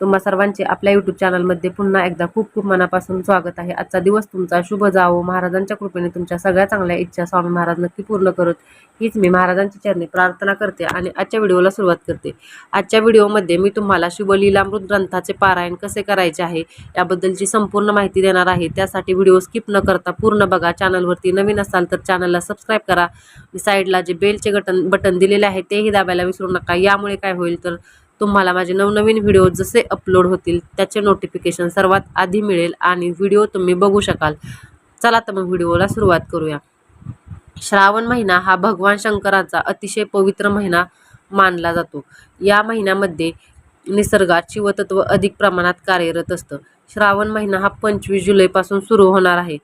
तुम्हा सर्वांचे आपल्या यूट्यूब चॅनलमध्ये पुन्हा एकदा खूप खूप मनापासून स्वागत आहे. आजचा दिवस तुमचा शुभ जावो. महाराजांच्या कृपेने तुमच्या सगळ्या चांगल्या इच्छा स्वामी महाराज नक्की पूर्ण करत. हीच मी महाराजांची चरणी प्रार्थना करते आणि आजच्या व्हिडिओला सुरुवात करते. आजच्या व्हिडिओमध्ये मी तुम्हाला शुभलीलामृत ग्रंथाचे पारायण कसे करायचे आहे याबद्दलची संपूर्ण माहिती देणार आहे. त्यासाठी व्हिडिओ स्किप न करता पूर्ण बघा. चॅनलवरती नवीन असाल तर चॅनलला सबस्क्राईब करा. साईडला जे बेलचे बटन बटन दिलेले आहे तेही दाबायला विसरू नका. यामुळे काय होईल तर तुम्हाला माझे नवनवीन व्हिडिओ जसे अपलोड होतील त्याचे नोटिफिकेशन सर्वात आधी मिळेल आणि व्हिडिओ तुम्ही बघू शकाल. चला तर मग व्हिडिओला सुरुवात करूया. श्रावण महिना हा भगवान शंकराचा अतिशय पवित्र महिना मानला जातो. या महिन्यामध्ये निसर्गात शिवतत्व अधिक प्रमाणात कार्यरत असतं. श्रावण महिना हा पंचवीस जुलैपासून सुरू होणार आहे.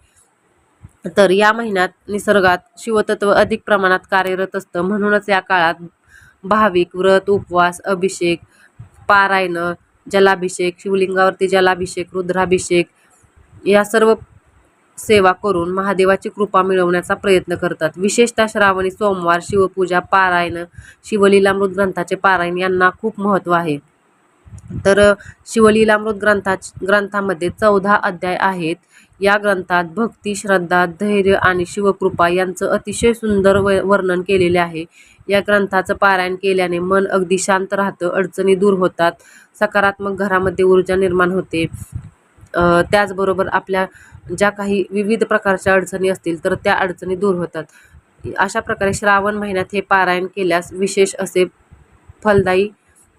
तर या महिन्यात निसर्गात शिवतत्व अधिक प्रमाणात कार्यरत असतं म्हणूनच या काळात भाविक व्रत उपवास अभिषेक पारायण जलाभिषेक शिवलिंगावरती जलाभिषेक रुद्राभिषेक या सर्व सेवा करून महादेवाची कृपा मिळवण्याचा प्रयत्न करतात. विशेषतः श्रावणी सोमवार शिवपूजा पारायण शिवलीलामृत ग्रंथाचे पारायण यांना खूप महत्त्व आहे. तर शिवलीलामृत ग्रंथा ग्रंथामध्ये चौदा अध्याय आहेत. या ग्रंथात भक्ती श्रद्धा धैर्य आणि शिवकृपा यांचं अतिशय सुंदर व वर्णन केलेले आहे. या ग्रंथाचं पारायण केल्याने मन अगदी शांत राहतं अडचणी दूर होतात सकारात्मक घरामध्ये ऊर्जा निर्माण होते. त्याचबरोबर आपल्या ज्या काही विविध प्रकारच्या अडचणी असतील तर त्या अडचणी दूर होतात. अशा प्रकारे श्रावण महिन्यात हे पारायण केल्यास विशेष असे फलदायी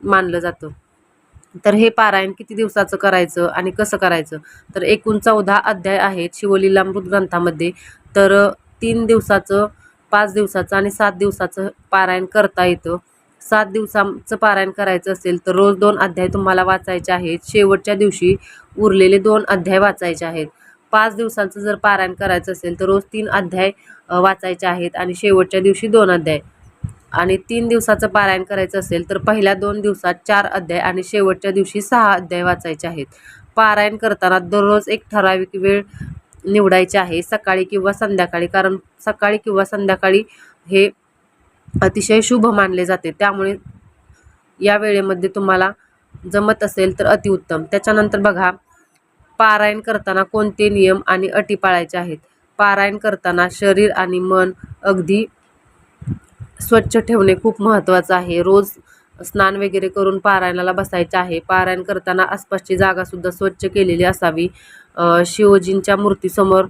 मानलं जातं. तर हे पारायण किती दिवसाचं करायचं आणि कसं करायचं? तर एकूण चौदा अध्याय आहेत शिवलीलामृत ग्रंथामध्ये. तर तीन दिवसाचं पाच दिवसाचं आणि सात दिवसाचं पारायण करता येतं. सात दिवसांचं पारायण करायचं असेल तर रोज दोन अध्याय तुम्हाला वाचायचे आहेत. शेवटच्या दिवशी उरलेले दोन अध्याय वाचायचे आहेत. पाच दिवसांचं जर पारायण करायचं असेल तर रोज तीन अध्याय वाचायचे आहेत आणि शेवटच्या दिवशी दोन अध्याय. आणि तीन दिवसाचं पारायण करायचं असेल तर पहिल्या दोन दिवसात चार अध्याय आणि शेवटच्या दिवशी सहा अध्याय वाचायचे आहेत. पारायण करताना दररोज एक ठराविक वेळ निवडायची आहे सकाळी किंवा संध्याकाळी कारण सकाळी किंवा संध्याकाळी हे अतिशय शुभ मानले जाते. त्यामुळे या वेळेमध्ये तुम्हाला जमत असेल तर अतिउत्तम त्याच्यानंतर बघा पारायण करताना कोणते नियम आणि अटी पाळायचे आहेत? पारायण करताना शरीर आणि मन अगदी स्वच्छ ठेवणे खूप महत्त्वाचं आहे. रोज स्नान वगैरे करून पारायणाला बसायचे आहे. पारायण करताना आसपासची जागासुद्धा स्वच्छ केलेली असावी. शिवजींच्या मूर्तीसमोर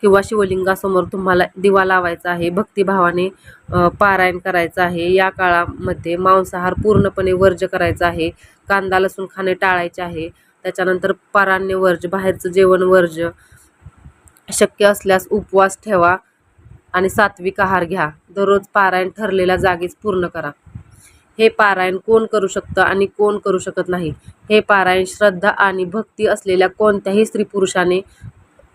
किंवा शिवलिंगासमोर तुम्हाला दिवा लावायचा आहे. भक्तिभावाने पारायण करायचं आहे. या काळामध्ये मांसाहार पूर्णपणे वर्ज करायचा आहे. कांदा लसूण खाणे टाळायचे आहे. त्याच्यानंतर पाराण्य वर्ज बाहेरचं जेवण वर्ज शक्य असल्यास उपवास ठेवा. आणि सात्विक आहार घ्या. दररोज पारायण ठरलेल्या जागीच पूर्ण करा. हे पारायण कोण करू शकतं आणि कोण करू शकत नाही? हे पारायण श्रद्धा आणि भक्ती असलेल्या कोणत्याही स्त्री पुरुषाने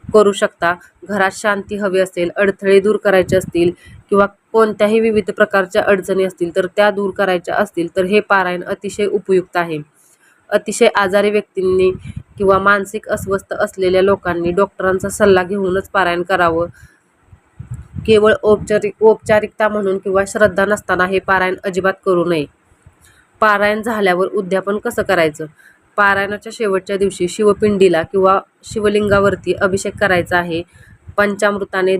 करू शकता. घरात शांती हवी असेल अडथळे दूर करायचे असतील किंवा कोणत्याही विविध प्रकारच्या अडचणी असतील तर त्या दूर करायच्या असतील तर हे पारायण अतिशय उपयुक्त आहे. अतिशय आजारी व्यक्तींनी किंवा मानसिक अस्वस्थ असलेल्या लोकांनी डॉक्टरांचा सल्ला घेऊनच पारायण करावं. केवळ औपचारिक औपचारिकता म्हणून किंवा श्रद्धा नसताना हे पारायण अजिबात करू नये. पारायण झाल्यावर उद्यापन कसं करायचं? पारायणाच्या शेवटच्या दिवशी शिवपिंडीला किंवा शिवलिंगावरती अभिषेक करायचा आहे. पंचामृताने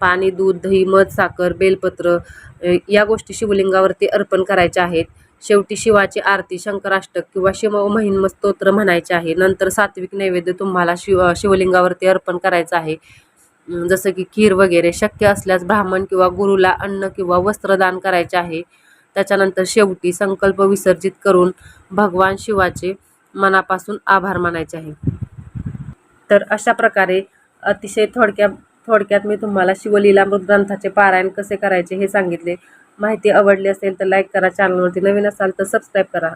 पाणी दूध दही मध साखर बेलपत्र या गोष्टी शिवलिंगावरती अर्पण करायच्या आहेत. शेवटी शिवाची आरती शंकराष्टक किंवा शिव महिन्म स्तोत्र म्हणायचे आहे. नंतर सात्विक नैवेद्य तुम्हाला शिव शिवलिंगावरती अर्पण करायचं आहे. जसं की खीर वगैरे शक्य असल्यास ब्राह्मण किंवा गुरुला अन्न किंवा वस्त्रदान करायचे आहे. त्याच्यानंतर शेवटी संकल्प विसर्जित करून भगवान शिवाचे मनापासून आभार मानायचे आहे. तर अशा प्रकारे अतिशय थोडक्या थोडक्यात मी तुम्हाला शिवलीलामृत ग्रंथाचे पारायण कसे करायचे हे सांगितले. माहिती आवडली असेल तर लाईक करा चॅनलवरती नवीन असाल तर सबस्क्राईब करा.